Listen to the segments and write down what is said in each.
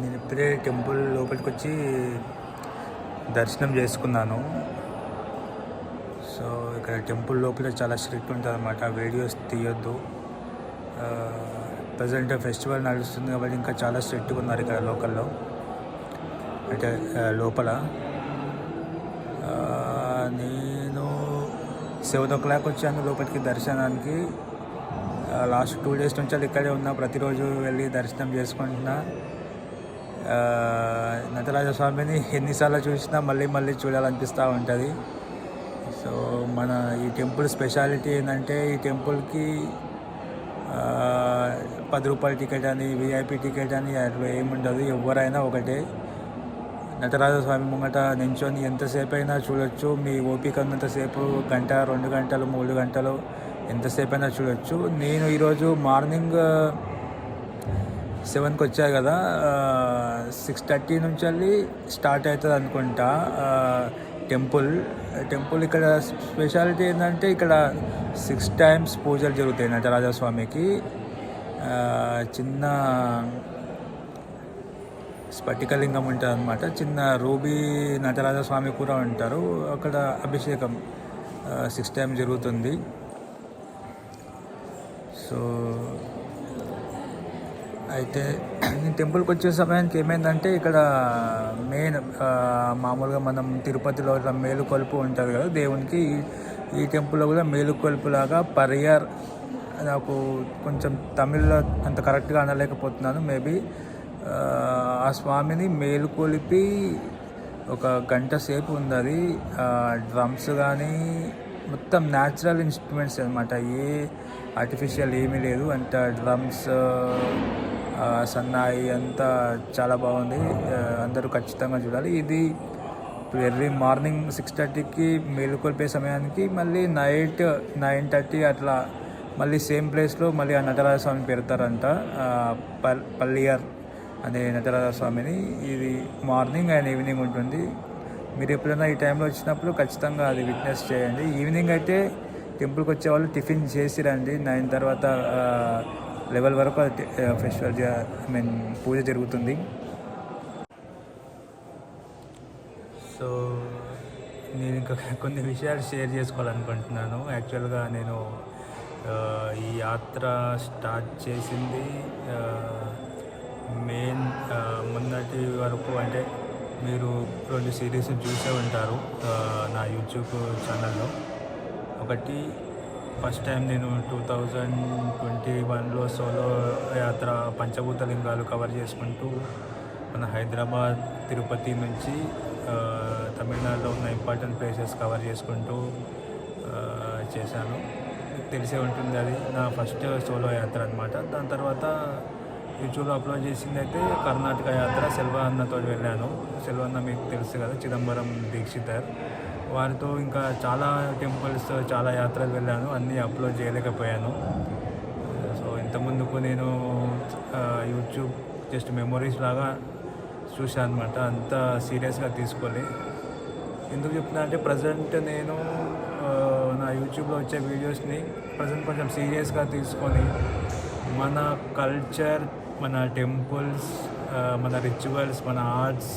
నేను ఇప్పుడే టెంపుల్ లోపలికి వచ్చి దర్శనం చేసుకున్నాను. సో ఇక్కడ టెంపుల్ లోపల చాలా స్ట్రిక్ట్ ఉంటుంది అనమాట వీడియోస్ తీయొద్దు. ప్రజెంట్ ఫెస్టివల్ నడుస్తుంది కాబట్టి ఇంకా చాలా స్ట్రిక్ట్గా ఉన్నారు ఇక్కడ లోకల్లో. అంటే లోపల. నేను సెవెన్ ఓ క్లాక్ వచ్చాను లోపలికి దర్శనానికి. లాస్ట్ టూ డేస్ నుంచి ఇక్కడే ఉన్నా. ప్రతిరోజు వెళ్ళి దర్శనం చేసుకుంటున్నా. నటరాజస్వామిని నటరాజ స్వామిని ఎన్నిసార్లు చూసినా మళ్ళీ మళ్ళీ చూడాలనిపిస్తూ ఉంటుంది. సో మన ఈ టెంపుల్ స్పెషాలిటీ ఏంటంటే ఈ టెంపుల్కి పది రూపాయల టికెట్ అని విఐపి టికెట్ అని అట్లా ఏముండదు. ఎవరైనా ఒకటే. నటరాజ స్వామి ముంగట నించొని ఎంతసేపు అయినా చూడొచ్చు. మీ ఓపిక ఉన్నంతసేపు గంట రెండు గంటలు మూడు గంటలు ఎంతసేపు అయినా చూడొచ్చు. నేను ఈరోజు మార్నింగ్ సెవెన్కి వచ్చారు కదా సిక్స్ థర్టీ నుంచి వెళ్ళి స్టార్ట్ అవుతుంది అనుకుంటా టెంపుల్. టెంపుల్ ఇక్కడ స్పెషాలిటీ ఏంటంటే ఇక్కడ సిక్స్ టైమ్స్ పూజలు జరుగుతాయి నటరాజస్వామికి చిన్న స్ఫటికలింగం ఉంటుంది అనమాట చిన్న రూబీ నటరాజస్వామి కూడా ఉంటారు. అక్కడ అభిషేకం సిక్స్ టైం జరుగుతుంది. సో అయితే నేను టెంపుల్కి వచ్చే సమయానికి ఏమైందంటే ఇక్కడ మెయిన్ మామూలుగా మనం తిరుపతిలో ఇట్లా మేలుకొలుపు ఉంటుంది కదా దేవునికి. ఈ- ఈ టెంపుల్లో కూడా మేలుకొలుపు లాగా పరియర్ నాకు కొంచెం తమిళ్ళో అంత కరెక్ట్గా అనలేకపోతున్నాను. మేబీ ఆ స్వామిని మేలుకొలిపి ఒక గంట సేపు ఉంది అది డ్రమ్స్ కానీ మొత్తం న్యాచురల్ ఇన్స్ట్రుమెంట్స్ అనమాట ఏ ఆర్టిఫిషియల్ ఏమీ లేదు. అంత డ్రమ్స్ సన్నాయి అంతా చాలా బాగుంది. అందరూ ఖచ్చితంగా చూడాలి. ఇది ఎర్లీ మార్నింగ్ సిక్స్ థర్టీకి మేలుకొల్పే సమయానికి మళ్ళీ నైట్ నైన్ థర్టీ అట్లా మళ్ళీ సేమ్ ప్లేస్లో మళ్ళీ ఆ నటరాజ స్వామి పెడతారంట పల్ పల్లియర్ అనే నటరాజ స్వామిని ఇది మార్నింగ్ అండ్ ఈవినింగ్ ఉంటుంది. మీరు ఎప్పుడైనా ఈ టైంలో వచ్చినప్పుడు ఖచ్చితంగా అది విట్నెస్ చేయండి. ఈవినింగ్ అయితే టెంపుల్కి వచ్చే వాళ్ళు టిఫిన్ చేసి రండి. నైన్ తర్వాత లెవెల్ వరకు అది ఫెస్టివల్ ఐ మీన్ పూజ జరుగుతుంది. సో నేను ఇంకా కొన్ని విషయాలు షేర్ చేసుకోవాలనుకుంటున్నాను. యాక్చువల్గా నేను ఈ యాత్ర స్టార్ట్ చేసింది మెయిన్ మొన్నటి వరకు అంటే మీరు రెండు సిరీస్ చూసే ఉంటారు నా యూట్యూబ్ ఛానల్లో. ఒకటి ఫస్ట్ టైం నేను టూ థౌజండ్ ట్వంటీ వన్లో సోలో యాత్ర పంచభూత లింగాలు కవర్ చేసుకుంటూ మన హైదరాబాద్ తిరుపతి నుంచి తమిళనాడులో ఉన్న ఇంపార్టెంట్ ప్లేసెస్ కవర్ చేసుకుంటూ చేశాను. తెలిసే ఉంటుంది అది. నా ఫస్ట్ సోలో యాత్ర అనమాట దాని తర్వాత యూట్యూబ్లో అప్లోడ్ చేసింది అయితే కర్ణాటక యాత్ర సెల్వ అన్నతో వెళ్ళాను. సెల్వ అన్న మీకు తెలుసు కదా చిదంబరం దీక్షితర్. వారితో ఇంకా చాలా టెంపుల్స్ చాలా యాత్రలు వెళ్ళాను. అన్నీ అప్లోడ్ చేయలేకపోయాను. సో ఇంతకుముందుకు నేను యూట్యూబ్ జస్ట్ మెమొరీస్ లాగా చూశాను అనమాట అంత సీరియస్గా తీసుకోలే. ఎందుకు చెప్తున్నా అంటే ప్రజెంట్ నేను నా యూట్యూబ్లో వచ్చే వీడియోస్ని ప్రజెంట్ కొంచెం సీరియస్గా తీసుకొని మన కల్చర్ మన టెంపుల్స్ మన రిచువల్స్ మన ఆర్ట్స్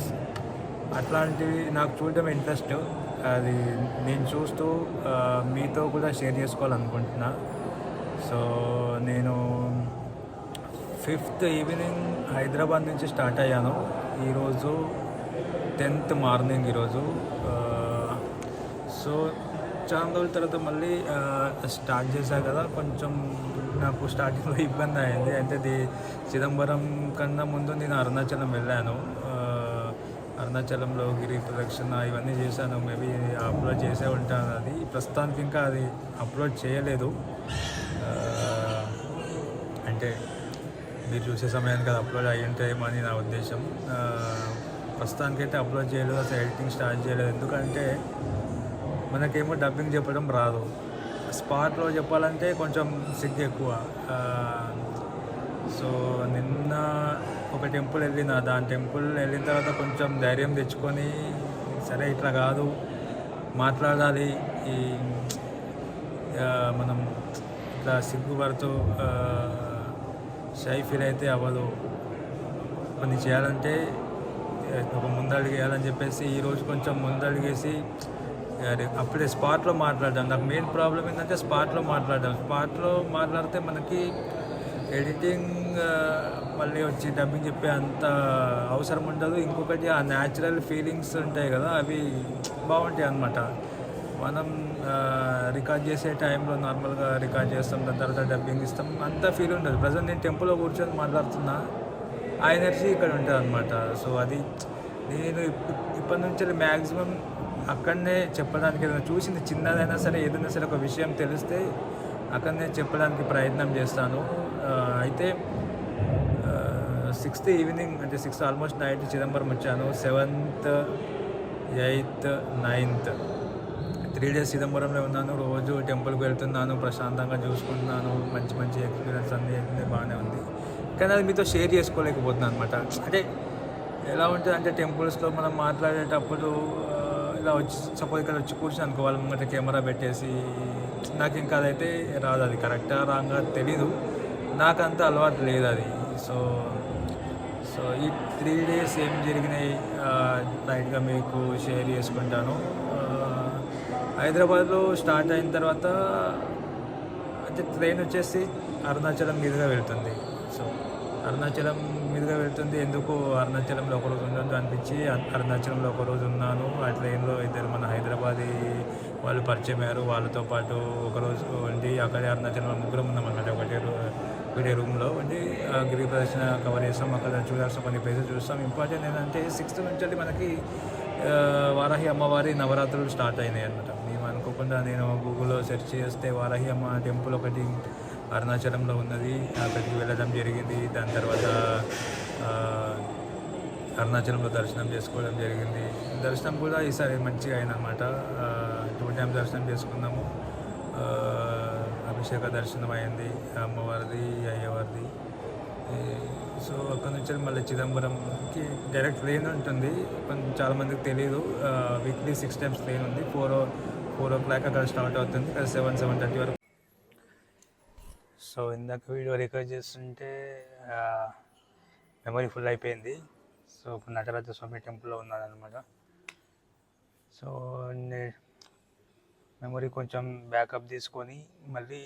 అట్లాంటివి నాకు చూడడం ఇంట్రెస్ట్. అది నేను చూస్తూ మీతో కూడా షేర్ చేసుకోవాలనుకుంటున్నా. సో నేను ఫిఫ్త్ ఈవినింగ్ హైదరాబాద్ నుంచి స్టార్ట్ అయ్యాను. ఈరోజు టెన్త్ మార్నింగ్ ఈరోజు. సో చాలా రోజుల తర్వాత మళ్ళీ స్టార్ట్ చేశా కదా. కొంచెం నాకు స్టార్టింగ్లో ఇబ్బంది అయింది. అంటే ది చిదంబరం కన్నా ముందు నేను అరుణాచలం వెళ్ళాను. అరుణాచలంలో గిరి ప్రదక్షిణ ఇవన్నీ చేశాను. మేబీ అప్లోడ్ చేసే ఉంటాను. అది ప్రస్తుతానికి ఇంకా అది అప్లోడ్ చేయలేదు. అంటే మీరు చూసే సమయానికి అది అప్లోడ్ అయ్యి ఉంటాయేమో అని నా ఉద్దేశం. ప్రస్తుతానికైతే అప్లోడ్ చేయలేదు. అసలు ఎడిటింగ్ స్టార్ట్ చేయలేదు. ఎందుకంటే మనకేమో డబ్బింగ్ చెప్పడం రాదు. స్పాట్లో చెప్పాలంటే కొంచెం సిగ్గు ఎక్కువ. సో నిన్న ఒక టెంపుల్ వెళ్ళిన దాని టెంపుల్ వెళ్ళిన తర్వాత కొంచెం ధైర్యం తెచ్చుకొని సరే ఇట్లా కాదు మాట్లాడాలి. ఈ మనం ఇట్లా సిగ్గుపడుతూ షై ఫీల్ అయితే అవ్వదు. కొన్ని చేయాలంటే ఒక ముందడిగేయాలని చెప్పేసి ఈరోజు కొంచెం ముందడిగేసి అప్పుడే స్పాట్లో మాట్లాడడం నాకు మెయిన్ ప్రాబ్లం ఏంటంటే స్పాట్లో మాట్లాడడం స్పాట్లో మాట్లాడితే మనకి ఎడిటింగ్ డబ్బింగ్ uh, మళ్ళీ వచ్చి డబ్బింగ్ చెప్పే అంత అవసరం ఉండదు. ఇంకొకటి ఆ న్యాచురల్ ఫీలింగ్స్ ఉంటాయి కదా అవి బాగుంటాయి అన్నమాట. మనం రికార్డ్ చేసే టైంలో నార్మల్గా రికార్డ్ చేస్తాం దాని తర్వాత డబ్బింగ్ ఇస్తాం అంత ఫీల్ ఉండదు. ప్రజెంట్ నేను టెంపుల్లో కూర్చొని మాట్లాడుతున్నా ఆ ఎనర్జీ ఇక్కడ ఉంటుంది అనమాట సో అది నేను ఇప్పటి నుంచి మ్యాక్సిమం అక్కడనే చెప్పడానికి ఏదైనా చూసింది చిన్నదైనా సరే ఏదైనా సరే ఒక విషయం తెలిస్తే అక్కడనే చెప్పడానికి ప్రయత్నం చేస్తాను. అయితే సిక్స్త్ ఈవినింగ్ అంటే సిక్స్త్ ఆల్మోస్ట్ నైట్ చిదంబరం వచ్చాను. Seventh eighth ninth. Three days చిదంబరంలో ఉన్నాను. రోజు టెంపుల్కి వెళ్తున్నాను ప్రశాంతంగా చూసుకుంటున్నాను. మంచి మంచి ఎక్స్పీరియన్స్ అన్నీ అన్నీ బాగానే ఉంది. కానీ అది మీతో షేర్ చేసుకోలేకపోతున్నాను అనమాట అంటే ఎలా ఉంటుంది అంటే టెంపుల్స్లో మనం మాట్లాడేటప్పుడు ఇలా వచ్చి సపోజ్ ఇక్కడ వచ్చి కూర్చుని అనుకో వాళ్ళ ముంగట కెమెరా పెట్టేసి నాకు ఇంకా అదైతే రాదు అది. కరెక్టా రాంగా తెలీదు. నాకంత అలవాటు లేదు అది. సో సో ఈ త్రీ డేస్ ఏం జరిగినాయి లైట్గా మీకు షేర్ చేసుకుంటాను. హైదరాబాద్లో స్టార్ట్ అయిన తర్వాత అంటే ట్రైన్ వచ్చేసి అరుణాచలం మీదుగా వెళ్తుంది. సో అరుణాచలం మీదుగా వెళ్తుంది. ఎందుకు అరుణాచలంలో ఒక రోజు ఉండదు అనిపించి అరుణాచలంలో ఒక రోజు ఉన్నాను. ఆ ట్రైన్లో ఇద్దరు మన హైదరాబాదీ వాళ్ళు పరిచయం అయ్యారు. వాళ్ళతో పాటు ఒకరోజు ఉండి అక్కడే అరుణాచలంలో ముగ్గురం ఉన్నాం. అన్నమాట ఒకటే వేరే రూమ్లో ఉండి గిరి ప్రదర్శన కవర్ చేస్తాం అక్కడ చూడాల్సిన కొన్ని ప్లేసెస్ చూస్తాం. ఇంపార్టెంట్ ఏంటంటే సిక్స్త్ నుంచి మనకి వారాహి అమ్మవారి నవరాత్రులు స్టార్ట్ అయినాయి అనమాట మేము అనుకోకుండా నేను గూగుల్లో సెర్చ్ చేస్తే వారాహి అమ్మ టెంపుల్ ఒకటి అరుణాచలంలో ఉన్నది. అక్కడికి వెళ్ళడం జరిగింది. దాని తర్వాత అరుణాచలంలో దర్శనం చేసుకోవడం జరిగింది. దర్శనం కూడా ఈసారి మంచిగా అయిందనమాట టూ టైం దర్శనం చేసుకున్నాము. అభిషేక దర్శనం అయింది అమ్మవారిది అయ్యవారిది. సో అక్కడ నుంచి మళ్ళీ చిదంబరంకి డైరెక్ట్ ట్రైన్ ఉంటుంది. కొంచెం చాలామందికి తెలియదు వీక్లీ సిక్స్ టైమ్స్ ట్రైన్ ఉంది. ఫోర్ ఫోర్ ఓ క్లాక్ అక్కడ స్టార్ట్ అవుతుంది. ఇక్కడ సెవెన్ సెవెన్ థర్టీ వరకు. సో ఇందాక వీడియో రికార్డ్ చేస్తుంటే మెమరీ ఫుల్ అయిపోయింది. సో ఇప్పుడు నటరాజ స్వామి టెంపుల్లో ఉన్నాను అనమాట సో మెమరీ కొంచెం బ్యాకప్ తీసుకొని మళ్ళీ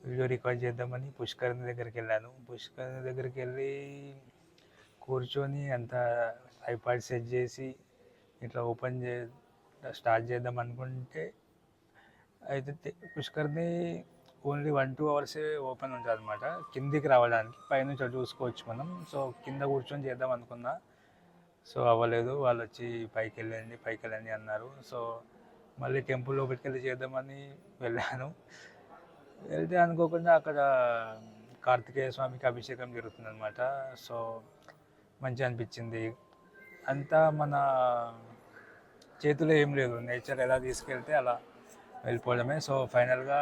వీడియో రికార్డ్ చేద్దామని పుష్కరిణి దగ్గరికి వెళ్ళాను. పుష్కరిణి దగ్గరికి వెళ్ళి కూర్చొని అంత ఐపాడ్ సెట్ చేసి ఇట్లా ఓపెన్ చే స్టార్ట్ చేద్దాం అనుకుంటే అయితే పుష్కర్ని ఓన్లీ వన్ టూ అవర్సే ఓపెన్ ఉంటుంది అనమాట కిందికి రావడానికి పైనుంచి చూసుకోవచ్చు మనం. సో కింద కూర్చొని చేద్దాం అనుకున్నా. సో అవ్వలేదు. వాళ్ళు వచ్చి పైకి వెళ్ళండి పైకి వెళ్ళండి అన్నారు. సో మళ్ళీ టెంపుల్ లోపలికి వెళ్ళి చేద్దామని వెళ్ళాను. వెళ్తే అనుకోకుండా అక్కడ కార్తికేయ స్వామికి అభిషేకం జరుగుతుంది అనమాట సో మంచి అనిపించింది. అంతా మన చేతిలో ఏం లేదు. నేచర్ ఎలా తీసుకెళ్తే అలా వెళ్ళిపోవడమే. సో ఫైనల్గా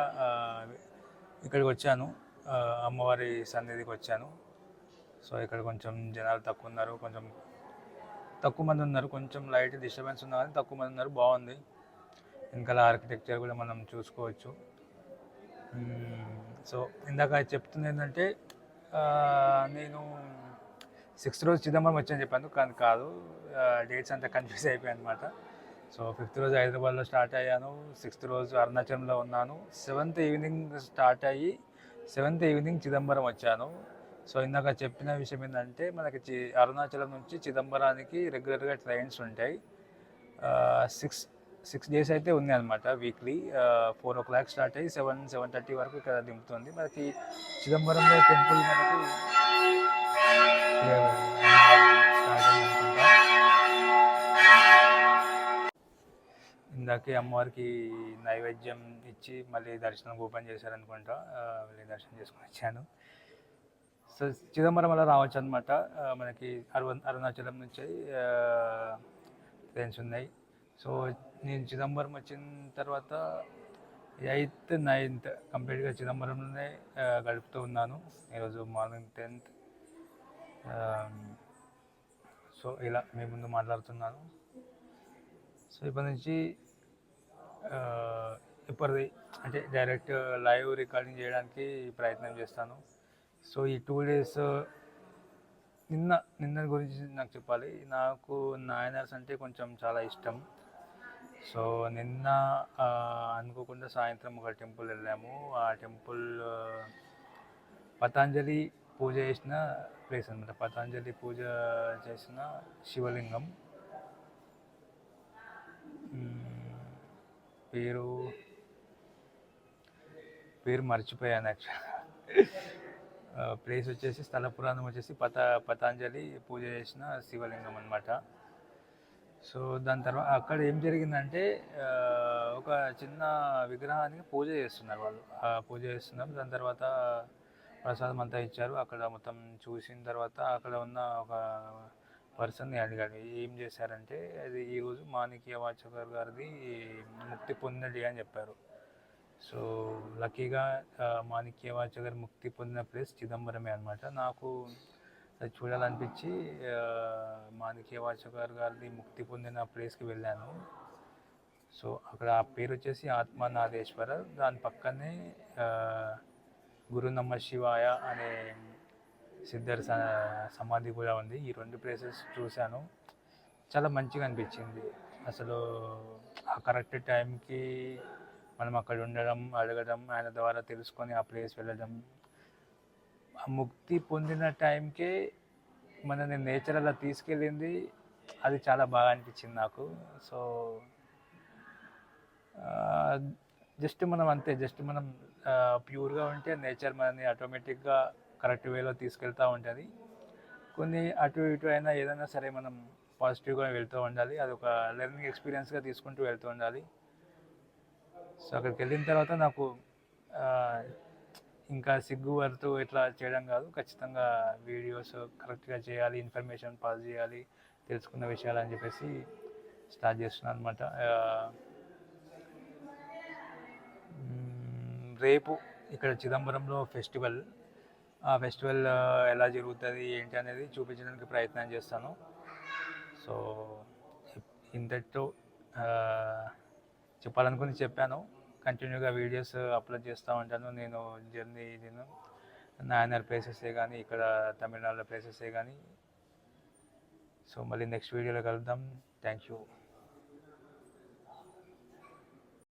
ఇక్కడికి వచ్చాను. అమ్మవారి సన్నిధికి వచ్చాను. సో ఇక్కడ కొంచెం జనాలు తక్కువ ఉన్నారు. కొంచెం తక్కువ మంది ఉన్నారు. కొంచెం లైట్ డిస్టర్బెన్స్ ఉన్నా కానీ తక్కువ మంది ఉన్నారు. బాగుంది. వెనకాల ఆర్కిటెక్చర్ కూడా మనం చూసుకోవచ్చు. సో ఇందాక చెప్తుంది ఏంటంటే నేను సిక్స్త్ రోజు చిదంబరం వచ్చని చెప్పాను కానీ కాదు డేట్స్ అంతా కన్ఫ్యూజ్ అయిపోయాయి అనమాట సో ఫిఫ్త్ రోజు హైదరాబాద్లో స్టార్ట్ అయ్యాను సిక్స్త్ రోజు అరుణాచలంలో ఉన్నాను సెవెంత్ ఈవినింగ్ స్టార్ట్ అయ్యి సెవెంత్ ఈవినింగ్ చిదంబరం వచ్చాను. సో ఇందాక చెప్పిన విషయం ఏంటంటే మనకి చి అరుణాచలం నుంచి చిదంబరానికి రెగ్యులర్గా ట్రైన్స్ ఉంటాయి. సిక్స్ సిక్స్ డేస్ అయితే ఉంది అనమాట weekly. Four o'clock start అయ్యి సెవెన్ సెవెన్ థర్టీ వరకు ఇక్కడ దింపుతుంది. మనకి చిదంబరంలో టెంపుల్ మనకి ఇందాకే అమ్మవారికి నైవేద్యం ఇచ్చి మళ్ళీ దర్శనం ఓపెన్ చేశారనుకుంటా ఆ, వెళ్ళి దర్శనం చేసుకొని వచ్చాను. సో చిదంబరం అలా రావచ్చు అనమాట మనకి అరుణ అరుణాచలం నుంచి ట్రైన్స్ ఉన్నాయి. సో నేను చిదంబరం వచ్చిన తర్వాత ఎయిత్ నైన్త్ కంప్లీట్గా చిదంబరంలోనే గడుపుతూ ఉన్నాను. ఈరోజు మార్నింగ్ టెన్త్. సో ఇలా మీ ముందు మాట్లాడుతున్నాను. సో ఇప్పటి నుంచి ఇప్పటిది అంటే డైరెక్ట్ లైవ్ రికార్డింగ్ చేయడానికి ప్రయత్నం చేస్తాను. సో ఈ టూ డేస్ నిన్న నిన్న గురించి నాకు చెప్పాలి. నాకు నాయనర్స్ అంటే కొంచెం చాలా ఇష్టం. సో నిన్న అనుకోకుండా సాయంత్రం ఒక టెంపుల్ వెళ్ళాము. ఆ టెంపుల్ పతాంజలి పూజ చేసిన ప్లేస్ అనమాట పతాంజలి పూజ చేసిన శివలింగం. పేరు పేరు మర్చిపోయాను యాక్చువల్ ప్లేస్ వచ్చేసి స్థల పురాణం వచ్చేసి పత పతాంజలి పూజ చేసిన శివలింగం అనమాట సో దాని తర్వాత అక్కడ ఏం జరిగిందంటే ఒక చిన్న విగ్రహానికి పూజ చేస్తున్నారు వాళ్ళు. ఆ పూజ చేస్తున్నారు. దాని తర్వాత ప్రసాదం అంతా ఇచ్చారు. అక్కడ మొత్తం చూసిన తర్వాత అక్కడ ఉన్న ఒక పర్సన్ని అడిగాడు. ఏం చేశారంటే అది ఈరోజు మాణిక్య వాచకర్ గారిది ముక్తి పొందండి అని చెప్పారు. సో లక్కీగా మాణిక్య వాచకర్ ముక్తి పొందిన ప్లేస్ చిదంబరమే అనమాట నాకు చూడాలనిపించి ఆ, మాణిక్య గారిది ముక్తి పొందిన ప్లేస్కి వెళ్ళాను. సో అక్కడ ఆ పేరు వచ్చేసి ఆత్మనాథేశ్వర. దాని పక్కనే గురు నమ శివాయ అనే సిద్ధర్ స- సమాధి కూడా ఉంది. ఈ రెండు ప్లేసెస్ చూశాను. చాలా మంచిగా అనిపించింది. అసలు ఆ కరెక్ట్ టైంకి మనం అక్కడ ఉండడం అడగడం ఆయన ద్వారా తెలుసుకొని ఆ ప్లేస్ వెళ్ళడం ముక్తి పొందిన టైంకే మనని నేచర్ అలా తీసుకెళ్ళింది. అది చాలా బాగా అనిపించింది నాకు. సో జస్ట్ మనం అంతే జస్ట్ మనం ప్యూర్గా ఉంటే నేచర్ మనని ఆటోమేటిక్గా కరెక్ట్ వేలో తీసుకెళ్తూ ఉంటుంది. కొన్ని అటు ఇటు అయినా ఏదైనా సరే మనం పాజిటివ్గా వెళ్తూ ఉండాలి. అది ఒక లెర్నింగ్ ఎక్స్పీరియన్స్గా తీసుకుంటూ వెళ్తూ ఉండాలి. సో అక్కడికి వెళ్ళిన తర్వాత నాకు ఇంకా సిగ్గు ఇట్లా చేయడం కాదు. ఖచ్చితంగా వీడియోస్ కరెక్ట్గా చేయాలి ఇన్ఫర్మేషన్ పాస్ చేయాలి తెలుసుకున్న విషయాలు అని చెప్పేసి స్టార్ట్ చేస్తున్నాను అనమాట రేపు ఇక్కడ చిదంబరంలో ఫెస్టివల్. ఆ ఫెస్టివల్ ఎలా జరుగుతుంది ఏంటి అనేది చూపించడానికి ప్రయత్నం చేస్తాను. సో ఇంతటితో చెప్పాలనుకుని చెప్పాను. కంటిన్యూగా వీడియోస్ అప్లోడ్ చేస్తూ ఉంటాను. నేను జర్నీ నేను నాయనర్ ప్లేసెసే కానీ ఇక్కడ తమిళనాడులో ప్లేసెసే కానీ సో మళ్ళీ నెక్స్ట్ వీడియోలో కలుద్దాం. Thank you.